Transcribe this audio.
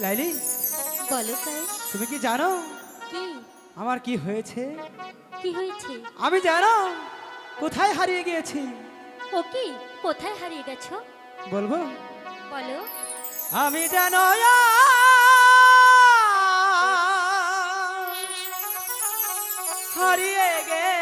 লাইলি? বলো তুমি কি জানো? কি? আমার কি হয়েছে? কি হয়েছে? আমি জানো। কোথায় হারিয়ে গিয়েছি? ও কি? কোথায় হারিয়ে গেছো? বলব? বলো। আমি জানো হারিয়ে গেছি।